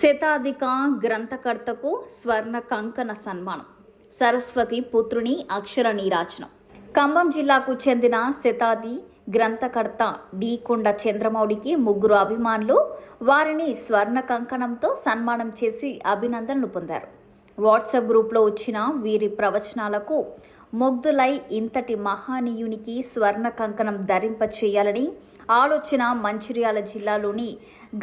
శతాధిక గ్రంథకర్తకు స్వర్ణ కంకణ సన్మానం. సరస్వతి పుత్రుని అక్షర నీరాచనం ఖమ్మం జిల్లాకు చెందిన శతాది గ్రంథకర్త డి. కొండ ముగ్గురు అభిమానులు వారిని స్వర్ణ కంకణంతో సన్మానం చేసి అభినందనలు పొందారు. వాట్సాప్ గ్రూప్లో వచ్చిన వీరి ప్రవచనాలకు ముగ్ధులై ఇంతటి మహానీయునికి స్వర్ణ కంకణం ధరింప చేయాలని ఆలోచన మంచిర్యాల జిల్లాలోని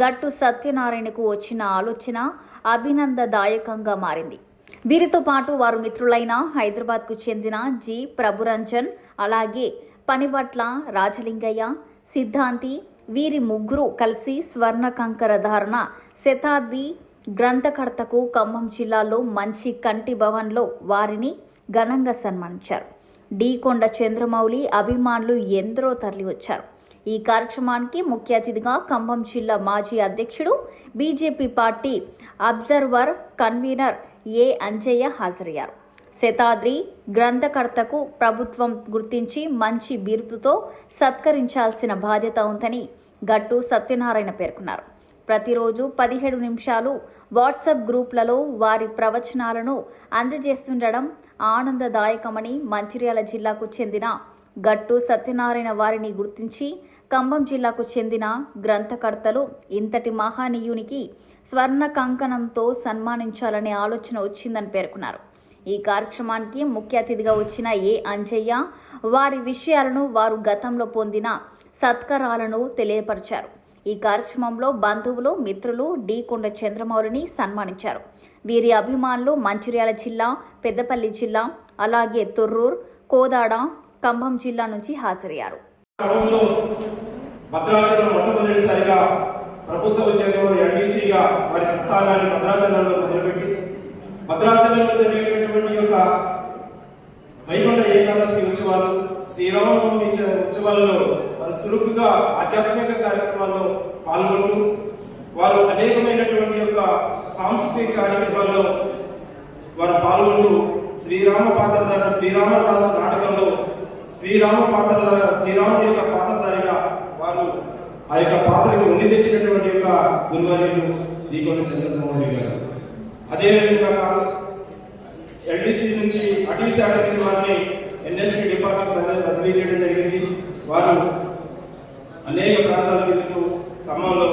గట్టు సత్యనారాయణకు వచ్చిన ఆలోచన అభినందదాయకంగా మారింది. వీరితో పాటు వారు మిత్రులైన హైదరాబాద్కు చెందిన జి. ప్రభురంజన్ అలాగే పనిబట్ల రాజలింగయ్య సిద్ధాంతి వీరి ముగ్గురు కలిసి స్వర్ణ కంకర ధారణ శతాబ్ది గ్రంథకర్తకు ఖమ్మం జిల్లాలో మంచి కంటి భవన్లో వారిని ఘనంగా సన్మానించారు. డి. కొండ చంద్రమౌళి అభిమానులు ఎందరో తరలివచ్చారు. ఈ కార్యక్రమానికి ముఖ్య అతిథిగా ఖమ్మం జిల్లా మాజీ అధ్యక్షుడు BJP party observer convener A. Anjaiah హాజరయ్యారు. శతాద్రి గ్రంథకర్తకు ప్రభుత్వం గుర్తించి మంచి బిరుదుతో సత్కరించాల్సిన బాధ్యత ఉందని గట్టు సత్యనారాయణ పేర్కొన్నారు. ప్రతిరోజు పదిహేడు నిమిషాలు వాట్సాప్ గ్రూప్లలో వారి ప్రవచనాలను అందజేస్తుండడం ఆనందదాయకమని మంచిర్యాల జిల్లాకు చెందిన గట్టు సత్యనారాయణ వారిని గుర్తించి ఖమ్మం జిల్లాకు చెందిన గ్రంథకర్తలు ఇంతటి మహానీయునికి స్వర్ణ కంకణంతో సన్మానించాలనే ఆలోచన వచ్చిందని పేర్కొన్నారు. ఈ కార్యక్రమానికి ముఖ్య అతిథిగా వచ్చిన ఏ అంజయ్య వారి విషయాలను వారు గతంలో పొందిన సత్కరాలను తెలియపరిచారు. ఈ కార్యక్రమంలో బంధువులు మిత్రులు డి. కొండ చంద్రమౌళిని సన్మానించారు. వీరి అభిమానులు మంచిర్యాల జిల్లా పెద్దపల్లి జిల్లా అలాగే తొర్రూర్ కోదాడ ఖమ్మం జిల్లా నుంచి హాజరయ్యారు. భద్రాచలం మొట్టమొదటిసారిగా ప్రభుత్వ ఉద్యోగంలో వారి భద్రాచలంలో మొదలుపెట్టి భద్రాచలంలో జరిగేటటువంటి యొక్క వైకుంఠ ఏకాదశి ఉత్సవాలు శ్రీరామనవమి ఉత్సవాలలో చురుకుగా ఆధ్యాత్మిక కార్యక్రమాల్లో పాల్గొంటూ వారు అనేకమైనటువంటి యొక్క సాంస్కృతిక కార్యక్రమాల్లో వారు పాల్గొంటూ శ్రీరామ పాత్రధార శ్రీరామదాసు నాటకంలో శ్రీరామ పాత్రధార శ్రీరాముడి యొక్క పాత్రధారిగా వారు ఆ యొక్క పాత్రకు ఉండి తెచ్చినటువంటి యొక్క గురువార్యులు దీకొండ చంద్రమోహన్ గారు. అదేవిధంగా ఎల్డీసీ నుంచి అటవీ శాఖ నుంచి వారిని ఎన్ఎస్సీ డిపార్ట్మెంట్ బదిలీ చేయడం జరిగింది. వారు అనేక ప్రాంతాల తిరుగుతూ ఖమ్మంలో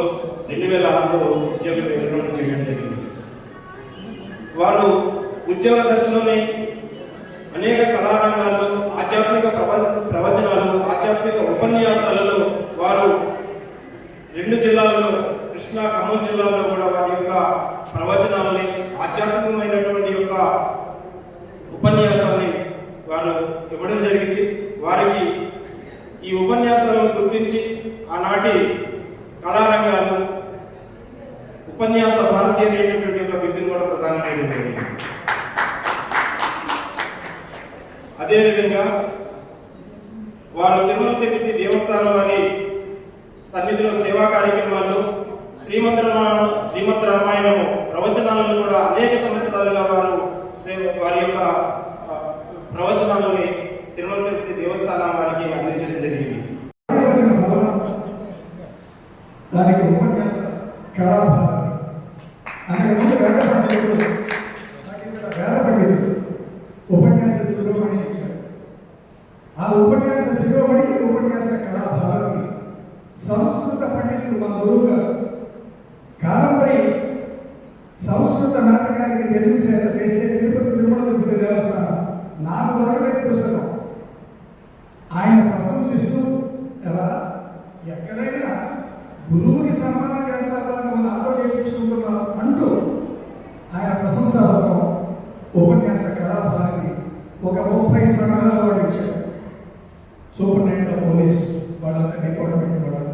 రెండు వేల ఆరులో ఉద్యోగ వివరణ చేయడం జరిగింది. వారు ఉద్యోగ దశలోనే అనేక కళారంగాల్లో ఆధ్యాత్మిక ప్రవచనాలు ఆధ్యాత్మిక ఉపన్యాసాలలో వారు రెండు జిల్లాలలో కృష్ణా ఖమ్మం జిల్లాలో కూడా వారి యొక్క ప్రవచనాలని ఆధ్యాత్మికమైనటువంటి యొక్క ఉపన్యాసాన్ని వారు ఇవ్వడం జరిగింది. వారికి ఈ ఉపన్యాసాలను గుర్తించి ఆనాటి కళారంగాలు ఉపన్యాస భారతి అనేటటువంటి యొక్క బిరుదును కూడా ప్రధానం చేయడం జరిగింది అదేవిధంగా వారు తిరుమల తిరుపతి దేవస్థానం వారి సన్నిధిలో సేవా కార్యక్రమాలు శ్రీమంత శ్రీమంత రామాయణము ప్రవచనాలను కూడా అనేక సంవత్సరాలుగా వారు సే- వారి యొక్క ఆ, ప్రవచనాలని తిరుమల తిరుపతి దేవస్థానం వారికి అందించడం జరిగింది దానికి ఉపన్యాస కళాభారతి అంతకుముందు వేద పండితులు నాకు ఇక్కడ వేద పండితులు ఉపన్యాస శిరోమణి ఇచ్చారు ఆ ఉపన్యాస శిరోమణి ఉపన్యాస కళాభారతి సంస్కృత పండితుడు మా గురువు గారు కాలంపై సంస్కృత నాటకానికి తెలుగు సేవ చేసే తిరుపతి తిరుమల తిరుపతి దేవస్థానం నాకు దొరకలేదు పుస్తకం. ఆయన ప్రశంసిస్తూ ఎలా? ఎక్కడైనా గురువుకి సన్మానం చేస్తారు మనం నాతో చేయించుకుంటున్నాం అంటూ ఆయన ప్రశంసాపత్రం ఉపన్యాస కళాభాగి ఒక ముప్పై సంఘాలు వాడు ఇచ్చారు. సూపరింటెండెంట్ ఆఫ్ పోలీస్ వాళ్ళంతా డిపార్ట్మెంట్ వాళ్ళంతా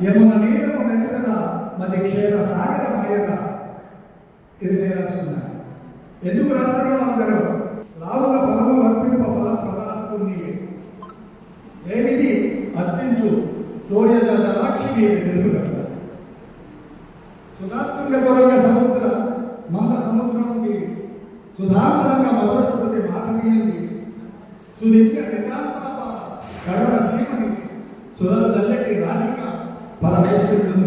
యమున నీరు నెలసన మరి క్షేమ సాగర మాయన ఇది నేను ఎందుకు రాశారో అందరూ లావుల ఫలము అర్పింప ఫల ఫలాలకు నీవే ఏమిది అర్పించు తోయల లాక్షి తెలుగు సుధాత్మక గౌరవ సముద్ర మల్ల సముద్రం సుధామరంగ మధుర స్మృతి మాధవీయంది సుదివ్య వికాపాప కరుణ సీమని. సుధల దల్లకి రాజకీయ పరమేశ్వరుడు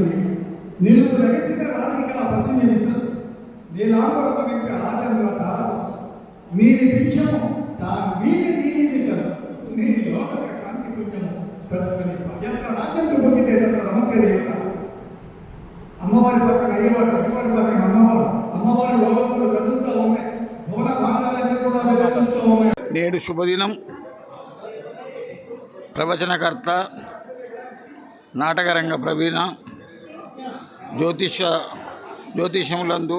నిలుపు నగసిన రాధిక పశ్చిమ దిశ నీలాంబరపు నింపి ఆచరణ తారవచ్చు మీది పిచ్చము తా మీది నీది నీ లోక కాంతి పుణ్యము ప్రతిఫలింప ఎక్కడ రాజ్యంతో పొందితే ఎక్కడ నమ్మకం అమ్మవారి పక్కన అయ్యవారు అయ్యవారి పక్కన అమ్మవారు అమ్మవారి లోకంలో కదులుతూ ఉన్నాయి భవన భాండాలన్నీ కూడా వెలుగుతూ ఉన్నాయి నేడు శుభదినం. ప్రవచనకర్త నాటకరంగ ప్రవీణ జ్యోతిష జ్యోతిషములందు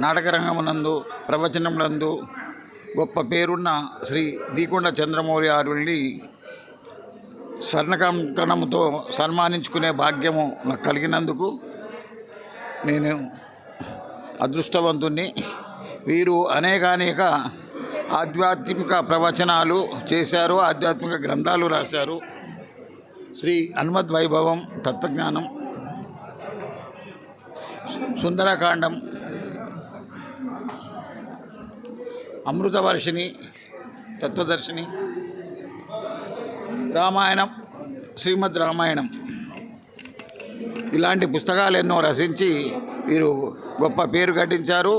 నాటకరంగమునందు ప్రవచనములందు గొప్ప పేరున్న శ్రీ దీకొండ చంద్రమౌళి ఆరుల్ని స్వర్ణకంకణముతో సన్మానించుకునే భాగ్యము నాకు కలిగినందుకు నేను అదృష్టవంతుణ్ణి. వీరు అనేకానేక ఆధ్యాత్మిక ప్రవచనాలు చేశారు ఆధ్యాత్మిక గ్రంథాలు రాశారు. శ్రీ హనుమద్ వైభవం తత్వజ్ఞానం సుందరకాండం అమృతవర్షిణి తత్వదర్శిని రామాయణం శ్రీమద్ రామాయణం. ఇలాంటి పుస్తకాలు ఎన్నో రచించి వీరు గొప్ప పేరు గడించారు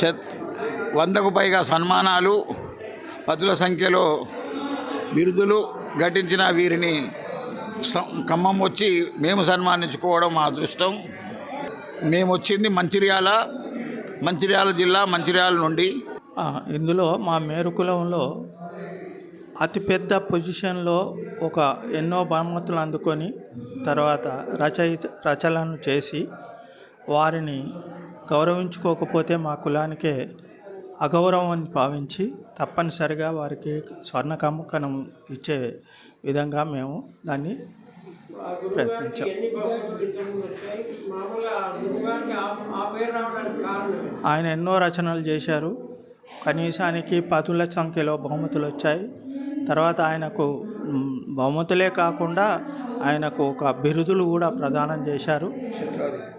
శత్ వందకు పైగా సన్మానాలు పదుల సంఖ్యలో బిరుదులు ఘటించిన వీరిని ఖమ్మం వచ్చి మేము సన్మానించుకోవడం మా అదృష్టం. మేము వచ్చింది మంచిర్యాల మంచిర్యాల జిల్లా మంచిర్యాల నుండి. ఇందులో మా మేరుకులంలో అతిపెద్ద పొజిషన్లో ఒక ఎన్నో బహుమతులు అందుకొని తర్వాత రచయిత రచనలను చేసి వారిని గౌరవించుకోకపోతే మా కులానికే అగౌరవం అని భావించి తప్పనిసరిగా వారికి స్వర్ణ కమ్మకనం ఇచ్చే విధంగా మేము దాన్ని ప్రయత్నించాం. ఆయన ఎన్నో రచనలు చేశారు. కనీసానికి పదుల సంఖ్యలో బహుమతులు వచ్చాయి. తర్వాత ఆయనకు బహుమతులే కాకుండా ఆయనకు ఒక బిరుదులు కూడా ప్రదానం చేశారు.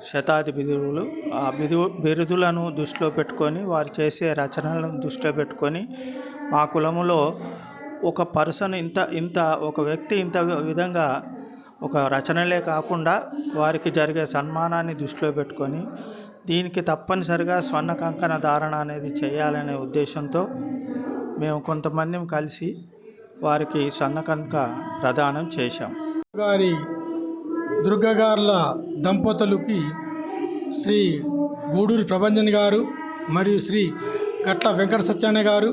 శతాది బిరుదులు. ఆ బిరు బిరుదులను దృష్టిలో పెట్టుకొని వారు చేసే రచనలను దృష్టిలో పెట్టుకొని మా కులములో ఒక పర్సన్ ఇంత ఇంత ఒక వ్యక్తి ఇంత విధంగా ఒక రచనలే కాకుండా వారికి జరిగే సన్మానాన్ని దృష్టిలో పెట్టుకొని దీనికి తప్పనిసరిగా స్వర్ణ కంకణ ధారణ అనేది చేయాలనే ఉద్దేశంతో మేము కొంతమంది కలిసి వారికి స్వర్ణ కంక ప్రదానం చేశాం. గారి దుర్గగార్ల దంపతులకి శ్రీ గూడూరి ప్రభంజన్ గారు మరియు శ్రీ గట్ల వెంకట సత్యనారాయణ గారు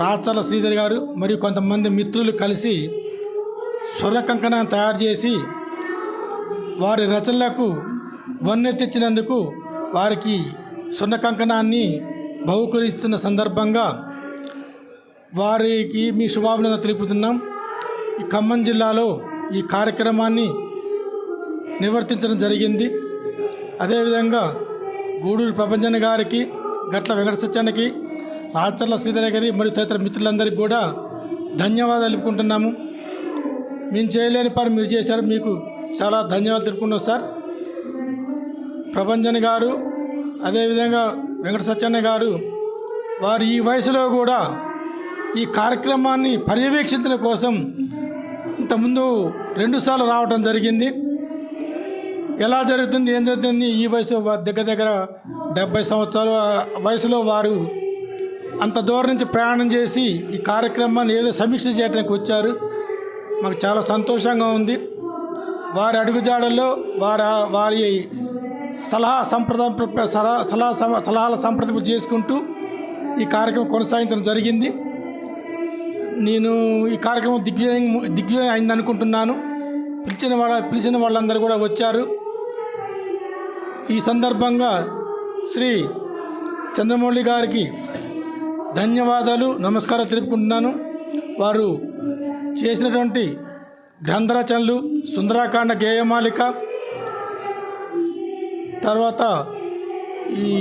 రాష్ట్రాల శ్రీధర్ గారు మరియు కొంతమంది మిత్రులు కలిసి స్వర్ణ కంకణం తయారు చేసి వారి రచనలకు వన్నెత్తించినందుకు తెచ్చినందుకు వారికి స్వర్ణ కంకణాన్ని బహుకరిస్తున్న సందర్భంగా వారికి మీ శుభాభినందన తెలుపుతున్నాం. ఈ ఖమ్మం జిల్లాలో ఈ కార్యక్రమాన్ని నిర్వర్తించడం జరిగింది. అదేవిధంగా గూడూరు ప్రభంజన్ గారికి గట్ల వెంకట సత్యానికి ఆచర్ల శ్రీధర గారి మరియు తదితర మిత్రులందరికీ కూడా ధన్యవాదాలు తెలుపుకుంటున్నాము. మేము చేయలేని పని మీరు చేశారు. మీకు చాలా ధన్యవాదాలు తెలుపుకుంటున్నాం సార్. ప్రభంజన్ గారు అదేవిధంగా వెంకట సత్యన్న గారు వారు ఈ వయసులో కూడా ఈ కార్యక్రమాన్ని పర్యవేక్షించడం కోసం ఇంతకుముందు రెండుసార్లు రావడం జరిగింది. ఎలా జరుగుతుంది ఏం జరుగుతుంది ఈ వయసు దగ్గర దగ్గర డెబ్బై సంవత్సరాల వయసులో వారు అంత దూరం నుంచి ప్రయాణం చేసి ఈ కార్యక్రమాన్ని ఏదో సమీక్ష చేయడానికి వచ్చారు. మాకు చాలా సంతోషంగా ఉంది. వారి అడుగుజాడల్లో వారి వారి సలహా సంప్రదాయ సలహా సలహా సలహాల సంప్రదింపు చేసుకుంటూ ఈ కార్యక్రమం కొనసాగించడం జరిగింది. నేను ఈ కార్యక్రమం దిగ్విజయం దిగ్విజయం అయింది అనుకుంటున్నాను పిలిచిన వాళ్ళ పిలిచిన వాళ్ళందరూ కూడా వచ్చారు. ఈ సందర్భంగా శ్రీ చంద్రమౌళి గారికి ధన్యవాదాలు నమస్కారం తెలుపుకుంటున్నాను. వారు చేసినటువంటి గ్రంథరచనలు సుందరాకాండ గేయమాలిక తర్వాత ఈ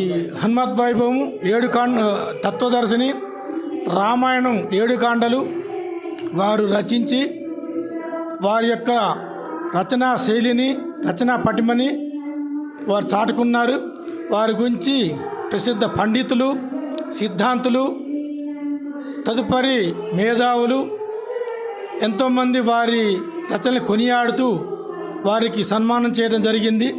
హనుమత్ వైభవము ఏడు కాండ తత్వదర్శిని రామాయణం ఏడు కాండలు వారు రచించి వారి యొక్క రచనా శైలిని రచనా పటిమని వారు చాటుకున్నారు. వారి గురించి ప్రసిద్ధ పండితులు సిద్ధాంతులు తదుపరి మేధావులు ఎంతోమంది వారి రచనలు కొనియాడుతూ వారికి సన్మానం చేయడం జరిగింది.